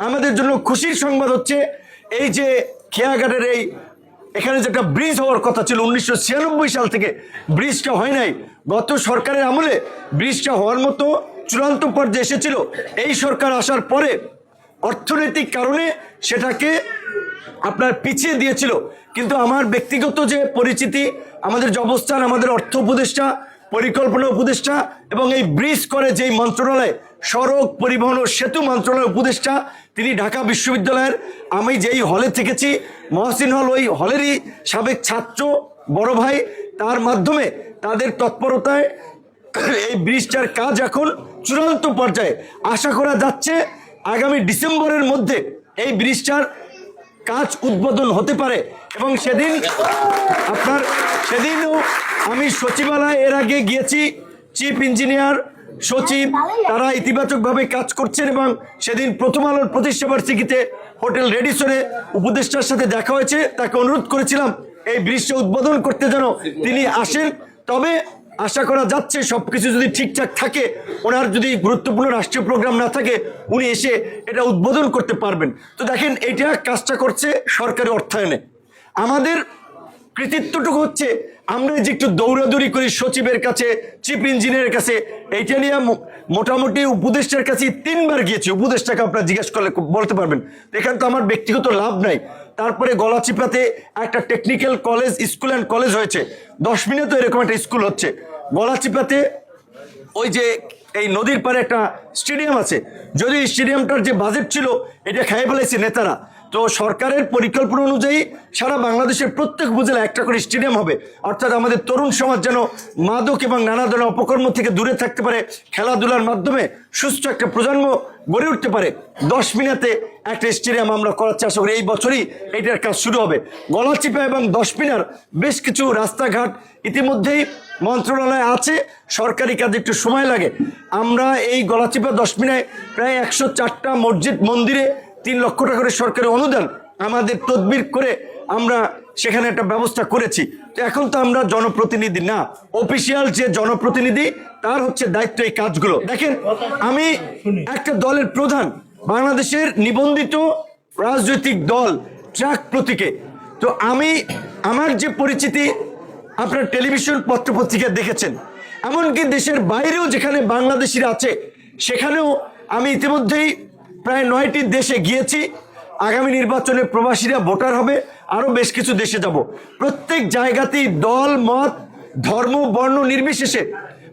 আমাদের জন্য খুশির সংবাদ হচ্ছে, এই যে খেয়াঘাটের এই, এখানে যে একটা ব্রিজ হওয়ার কথা ছিল, উনিশশো ছিয়ানব্বই সাল থেকে ব্রিজটা হয় নাই। গত সরকারের আমলে ব্রিজটা হওয়ার মতো চূড়ান্ত পর্যায়ে এসেছিল। এই সরকার আসার পরে অর্থনৈতিক কারণে সেটাকে আপনার পিছিয়ে দিয়েছিল। কিন্তু আমার ব্যক্তিগত যে পরিচিতি, আমাদের যে অবস্থান, আমাদের অর্থ উপদেষ্টা, পরিকল্পনা উপদেষ্টা এবং এই ব্রিজ করে যেই মন্ত্রণালয় সড়ক পরিবহন ও সেতু মন্ত্রণালয়ের উপদেষ্টা, তিনি ঢাকা বিশ্ববিদ্যালয়ের, আমি যেই হলে থেকেছি, মহসিন হল ওই হলেরই সাবেক ছাত্র, বড় ভাই, তার মাধ্যমে তাদের তৎপরতায় এই ব্রিজটার কাজ এখন চূড়ান্ত পর্যায়ে। আশা করা যাচ্ছে আগামী ডিসেম্বরের মধ্যে এই ব্রিজটার কাজ উদ্বোধন হতে পারে। এবং সেদিন আপনার, সেদিনও আমি সচিবালয় এর আগে গিয়েছি, চিফ ইঞ্জিনিয়ার সচিব, তারা ইতিবাচকভাবে কাজ করছেন এবং সেদিন প্রথম আলোর প্রতিষ্ঠা বার্ষিকীতে হোটেল রেডিসনে উপদেষ্টার সাথে দেখা হয়েছে। তাকে অনুরোধ করেছিলাম, এই ব্রিজটা উদ্বোধন করতে যেন তিনি আসেন। তবে আশা করা যাচ্ছে সবকিছু যদি ঠিকঠাক থাকে, ওনার যদি গুরুত্বপূর্ণ রাষ্ট্রীয় প্রোগ্রাম না থাকে, উনি এসে এটা উদ্বোধন করতে পারবেন। তো দেখেন, এটা কাজটা করছে সরকারি অর্থায়নে। আমাদের কৃতিত্বটুকু হচ্ছে আমরা যে একটু দৌড়াদৌড়ি করি সচিবের কাছে, চিফ ইঞ্জিনিয়ারের কাছে, এইটা নিয়ে মোটামুটি উপদেষ্টার কাছে তিনবার গিয়েছি। উপদেষ্টাকে আপনারা জিজ্ঞেস করলে বলতে পারবেন। এখানে তো আমার ব্যক্তিগত লাভ নাই। তারপরে গলাচিপাতে একটা technical college school and college হয়েছে। দশ মিনিট এরকম একটা স্কুল হচ্ছে। গলাচিপাতে ওই যে এই নদীর পারে একটা স্টেডিয়াম আছে। যদি স্টেডিয়ামটার যে বাজেট ছিল, এটা খাইয়ে ফেলেছে নেতারা। তো সরকারের পরিকল্পনা অনুযায়ী সারা বাংলাদেশের প্রত্যেক উপজেলা একটা করে স্টেডিয়াম হবে। অর্থাৎ আমাদের তরুণ সমাজ যেন মাদক এবং নানা ধরনের অপকর্ম থেকে দূরে থাকতে পারে, খেলাধুলার মাধ্যমে সুস্থ একটা প্রজন্ম গড়ে উঠতে পারে। দশ মিনিটে একটা স্টেডিয়াম আমরা করার চেষ্টা করি। এই বছরই এইটার কাজ শুরু হবে। গলাচিপা এবং দশ মিনার বেশ কিছু রাস্তাঘাট ইতিমধ্যেই মন্ত্রণালয়ে আছে। সরকারি কাজে একটু সময় লাগে। আমরা এই গলাচিপা দশ মিনায় প্রায় একশো চারটা মসজিদ, মন্দিরে তিন লক্ষ টাকা করে সরকারি অনুদান আমাদের তদবির করে আমরা সেখানে একটা ব্যবস্থা করেছি। তো এখন তো আমরা জনপ্রতিনিধি না। অফিসিয়াল যে জনপ্রতিনিধি, তার হচ্ছে দায়িত্ব এই কাজগুলো। দেখেন, আমি একটা দলের প্রধান, বাংলাদেশের নিবন্ধিত রাজনৈতিক দল, ট্রাক প্রতীকে। তো আমি, আমার যে পরিচিতি আপনার টেলিভিশন পত্রপত্রিকা দেখেছেন, এমনকি দেশের বাইরেও যেখানে বাংলাদেশিরা আছে, সেখানেও আমি ইতিমধ্যেই প্রায় নয়টি দেশে গিয়েছি। আগামী নির্বাচনে প্রবাসীরা ভোটার হবে। আরও বেশ কিছু দেশে যাব। প্রত্যেক জায়গাতেই দল, মত, ধর্ম, বর্ণ নির্বিশেষে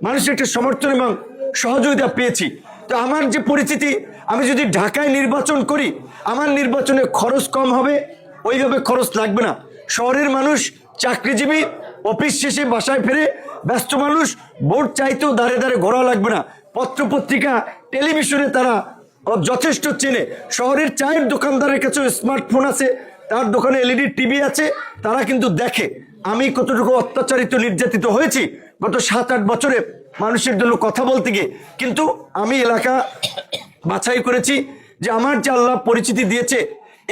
মানুষের একটা সমর্থন এবং সহযোগিতা পেয়েছি। তো আমার যে পরিচিতি আমি যদি ঢাকায় নির্বাচন করি, আমার নির্বাচনে খরচ কম হবে। ওইভাবে খরচ লাগবে না। শহরের মানুষ, চাকরিজীবী, অফিস শেষে বাসায় ফিরে ব্যস্ত মানুষ, ভোট চাইতেও দাঁড়ে দাঁড়ে ঘোরা লাগবে না। পত্রপত্রিকা, টেলিভিশনে তারা যথেষ্ট চেনে। শহরের চায়ের দোকানদারের কাছেও স্মার্টফোন আছে, তার দোকানে এলইডি টিভি আছে, তারা কিন্তু দেখে। আমি কতটুকু অত্যাচারিত, নির্যাতিত হয়েছি? গত সাত, আট বছরে মানুষের জন্য কথা বলতে গিয়ে। কিন্তু আমি এলাকা বাছাই করেছি যে আমার যে আল্লাহ পরিচিতি দিয়েছে,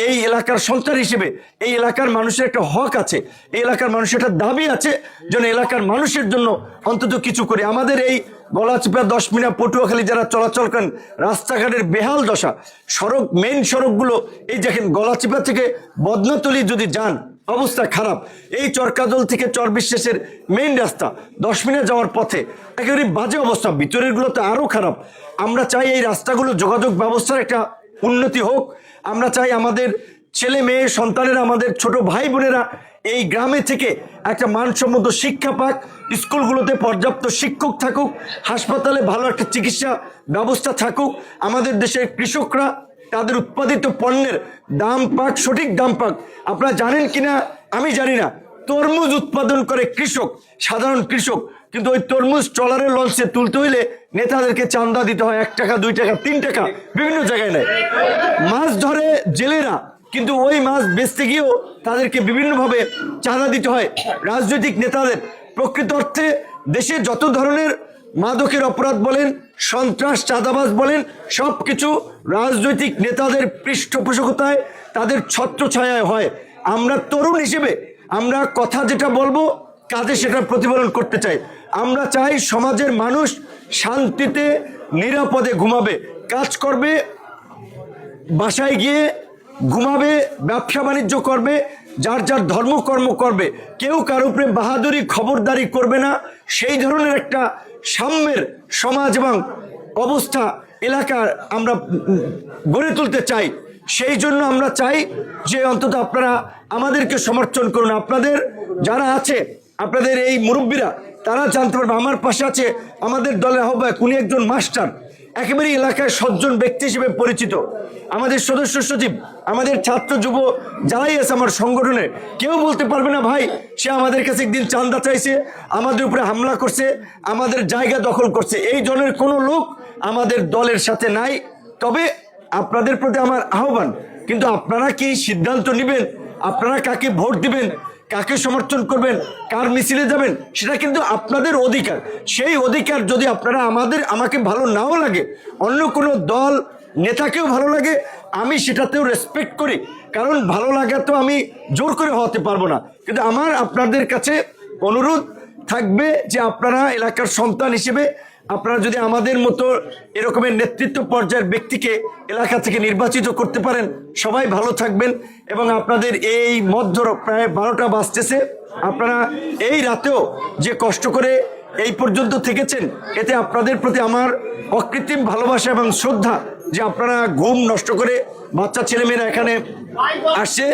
এই এলাকার সন্তান হিসেবে, এই এলাকার মানুষের একটা হক আছে, এই এলাকার মানুষের একটা দাবি আছে যেন এলাকার মানুষের জন্য অন্তত কিছু করে। আমাদের এই গলাচিপা দশ মিনা পটুয়াখালী যারা চলাচল করেন, রাস্তাঘাটের বেহাল দশা, সড়ক মেইন সড়কগুলো, এই দেখেন গলাচিপা থেকে বদনাতলি যদি যান, অবস্থা খারাপ। এই চরকাদল থেকে চর বিশ্বাসের মেইন রাস্তা, দশ মিনিট যাওয়ার পথে। একেবারে বাজে অবস্থা, ভিতরেরগুলো তো আরও খারাপ। আমরা চাই এই রাস্তাগুলো যোগাযোগ ব্যবস্থার একটা উন্নতি হোক। আমরা চাই আমাদের ছেলে মেয়ে, সন্তানেরা, আমাদের ছোট ভাই বোনেরা এই গ্রামে থেকে একটা মানসম্মত শিক্ষা পাক, স্কুলগুলোতে পর্যাপ্ত শিক্ষক থাকুক, হাসপাতালে ভালো একটা চিকিৎসা ব্যবস্থা থাকুক, আমাদের দেশের কৃষকরা তাদের উৎপাদিত পণ্যের দাম পাক, সঠিক দাম পাক। আপনারা জানেন কিনা? আমি জানি না। তরমুজ উৎপাদন করে কৃষক, সাধারণ কৃষক, কিন্তু ওই তরমুজ ট্রলারের লঞ্চে তুলতে হইলে নেতাদেরকে চান্দা দিতে হয়, এক টাকা, দুই টাকা, তিন টাকা, বিভিন্ন জায়গায় নেয়। মাছ ধরে জেলেরা। কিন্তু ওই মাছ বেচতে গিয়েও তাদেরকে বিভিন্নভাবে চাঁদা দিতে হয়। রাজনৈতিক নেতাদের প্রকৃত অর্থে দেশে যত ধরনের মাদকের অপরাধ বলেন, সন্ত্রাস, চাঁদাবাজ বলেন সব কিছু রাজনৈতিক নেতাদের পৃষ্ঠপোষকতায় তাদের ছত্রছায়ায় হয়। আমরা তরুণ হিসেবে আমরা কথা যেটা বলব, কাজে সেটা প্রতিফলন করতে চাই। আমরা চাই সমাজের মানুষ শান্তিতে, নিরাপদে ঘুমাবে। কাজ করবে বাসায় গিয়ে ঘুমাবে, ব্যবসা বাণিজ্য করবে, যার যার ধর্মকর্ম করবে, কেউ কার উপরে বাহাদুরি, খবরদারি করবে না। সেই ধরনের একটা সাম্যের সমাজ এবং অবস্থা এলাকার আমরা গড়ে তুলতে চাই। সেই জন্য আমরা চাই যে অন্তত আপনারা আমাদেরকে সমর্থন করুন। আপনাদের যারা আছে, আপনাদের এই মুরব্বীরা, তারা জানতে পারবে, আমার পাশে আছে আমাদের দলের আহ্বায়ক, উনি একজন মাস্টার। একেবারে এলাকায় সজ্জন ব্যক্তি হিসেবে পরিচিত। আমাদের সদস্য সচিব, আমাদের ছাত্র যুব যারাই আছে আমার সংগঠনে, কেউ বলতে পারবে না, ভাই, সে আমাদের কাছে একদিন চান্দা চাইছে, আমাদের উপরে হামলা করছে, আমাদের জায়গা দখল করছে। এই জনের কোনো লোক আমাদের দলের সাথে নাই। তবে আপনাদের প্রতি আমার আহ্বান, কিন্তু আপনারা কি সিদ্ধান্ত নেবেন? আপনারা কাকে ভোট দিবেন? কাকে সমর্থন করবেন? কার মিছিলে যাবেন? সেটা কিন্তু আপনাদের অধিকার। সেই অধিকার যদি আপনারা আমাদের, আমাকে ভালো নাও লাগে, অন্য কোনো দল, নেতাকেও ভালো লাগে, আমি সেটাতেও রেসপেক্ট করি। কারণ ভালো লাগা তো আমি জোর করে হতে পারব না। কিন্তু আমার আপনাদের কাছে অনুরোধ থাকবে যে আপনারা এলাকার সন্তান হিসেবে আপনারা যদি আমাদের মতো এরকমের নেতৃত্ব পর্যায়ের ব্যক্তিকে এলাকা থেকে নির্বাচিত করতে পারেন, সবাই ভালো থাকবেন এবং আপনাদের এই মধ্য প্রায় বারোটা বাজতেছে। আপনারা এই রাতেও যে কষ্ট করে এই পর্যন্ত থেকেছেন, এতে আপনাদের প্রতি আমার অকৃত্রিম ভালোবাসা এবং শ্রদ্ধা যে আপনারা ঘুম নষ্ট করে বাচ্চা ছেলেমেয়েরা এখানে আসছে।